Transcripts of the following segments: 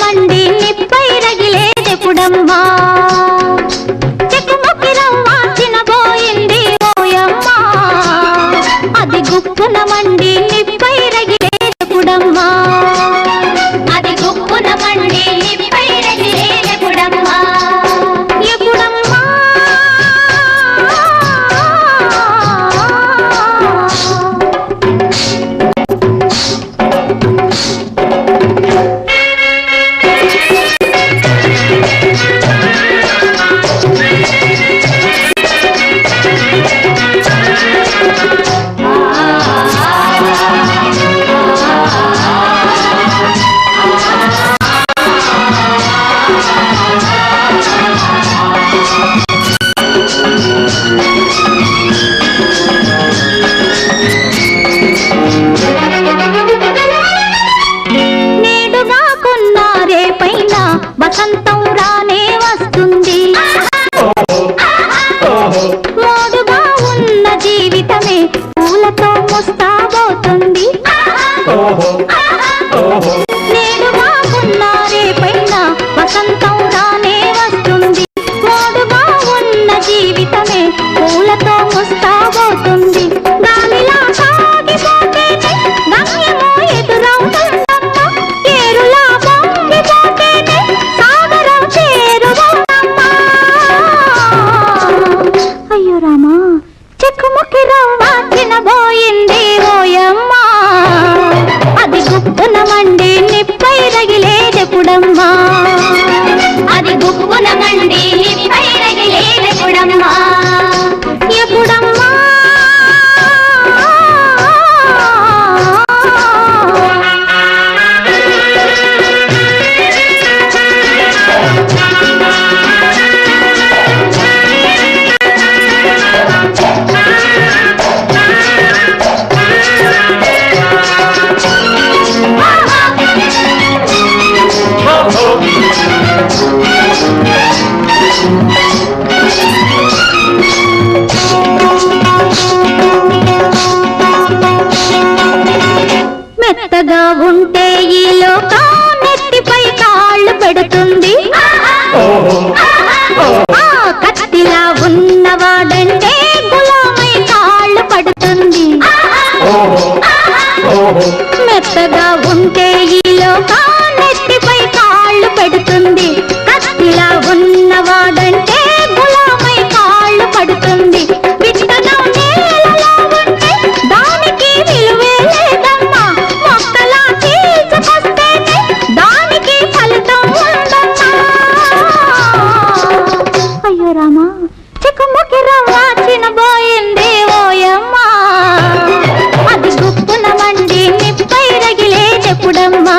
மண்டி நிப்பை కనబోయింది ఓయమ్మా. అది గుప్పున మండి నిప్పై అది గుప్పున Oh. உடம்பா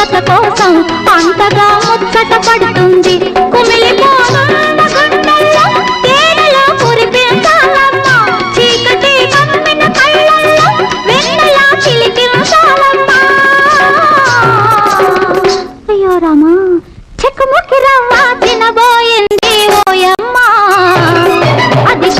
ముచ్చట కోసం అంతగా ముచ్చట పడుతుంది. అయ్యో రామా చెక్కుముకి తినబోయింది ఓయమ్మ. అది